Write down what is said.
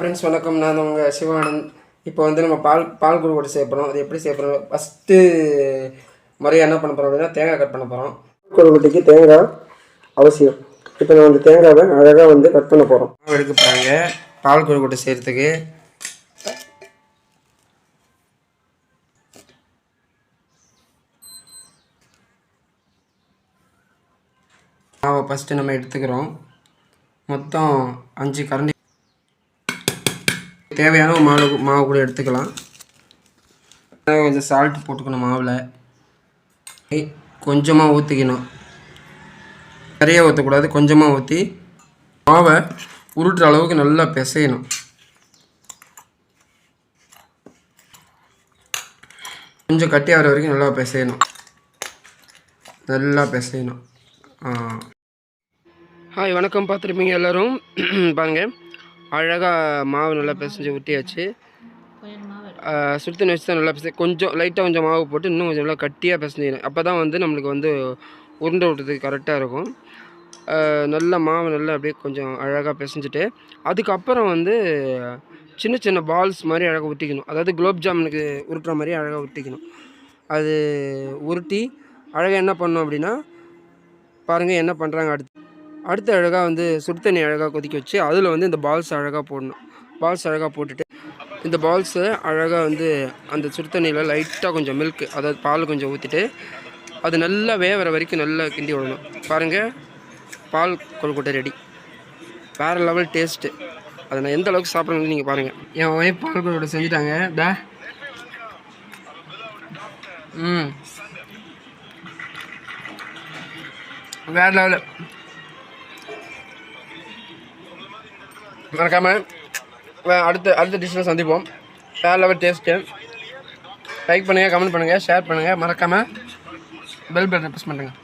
Friends வணக்கம். நான் உங்கள் சிவானந்த். இப்போ வந்து நம்ம பால் பால் குருவோடு செய்ய போகிறோம் அது எப்படி செய்ய போகிறோம் ஃபஸ்ட்டு முறையாக என்ன பண்ண போகிறோம் அப்படின்னா தேங்காய் கட் பண்ண போகிறோம் குருவட்டிக்கு தேங்காய் அவசியம். இப்போ நான் அந்த தேங்காவை அழகாக வந்து கட் பண்ண போகிறோம் எடுக்க போகிறாங்க பால் குருவட்டை செய்கிறதுக்கு மாவை ஃபஸ்ட்டு நம்ம எடுத்துக்கிறோம். மொத்தம் அஞ்சு கரண்டி தேவையான மாவு மாவு கூட எடுத்துக்கலாம். கொஞ்சம் சால்ட் போட்டுக்கணும் மாவில். கொஞ்சமாக ஊற்றிக்கணும் நிறைய ஊற்றக்கூடாது கொஞ்சமாக ஊற்றி மாவை உருட்டுற அளவுக்கு நல்லா பிசையணும். கொஞ்சம் கட்டி ஆகிற வரைக்கும் நல்லா பிசையணும். நல்லா பிசையணும். ஹாய் வணக்கம். பார்த்துருப்பீங்க எல்லோரும். பாருங்கள் அழகாக மாவு நல்லா பிசைஞ்சு ஊட்டியாச்சு. சுடுத்தண்ணி வச்சு தான் நல்லா பிசை கொஞ்சம் லைட்டாக கொஞ்சம் மாவு போட்டு இன்னும் கொஞ்சம் நல்லா கட்டியாக பிசைஞ்சிக்கணும். அப்போ தான் வந்து நம்மளுக்கு வந்து உருண்டை விட்டுறதுக்கு கரெக்டாக இருக்கும். நல்லா மாவு நல்லா அப்படியே கொஞ்சம் அழகாக பிசைஞ்சிட்டு அதுக்கப்புறம் வந்து சின்ன சின்ன பால்ஸ் மாதிரி அழகாக உருட்டிக்கணும் அதாவது குலோப் ஜாமுனுக்கு உருட்டுற மாதிரி அழகாக உருட்டிக்கணும் அது உருட்டி அழகாக என்ன பண்ணணும் அப்படின்னா பாருங்கள் என்ன பண்ணுறாங்க அடுத்து. அடுத்து அழகாக வந்து சுடு தண்ணி அழகாக கொதிக்க வச்சு அதில் வந்து இந்த பால்ஸ் அழகாக போடணும். பால்ஸ் அழகாக போட்டுட்டு இந்த பால்ஸை அழகாக வந்து அந்த சுடு தண்ணியில் லைட்டாக கொஞ்சம் மில்க் அதாவது பால் கொஞ்சம் ஊற்றிட்டு அது நல்லா வேகிற வரைக்கும் நல்லா கிண்டி விடணும். பாருங்கள் பால் கொழுக்கட்டை ரெடி வேறு லெவல் டேஸ்ட்டு அதை நான் எந்த அளவுக்கு சாப்பிட்றேன்னு நீங்கள் பாருங்கள் என் ஒய்ஃப் பால் கொழுக்கட்டை செஞ்சுட்டாங்க. டா. ம். வேறு லெவலு மறக்காமல் அடுத்த அடுத்த டிஷ்ஷில் சந்திப்போம். வேறு லெவல் டேஸ்ட்டு லைக் பண்ணுங்கள் கமெண்ட் பண்ணுங்கள் ஷேர் பண்ணுங்கள் மறக்காமல் பெல் பட்டன் ப்ரெஸ் பண்ணுங்கள்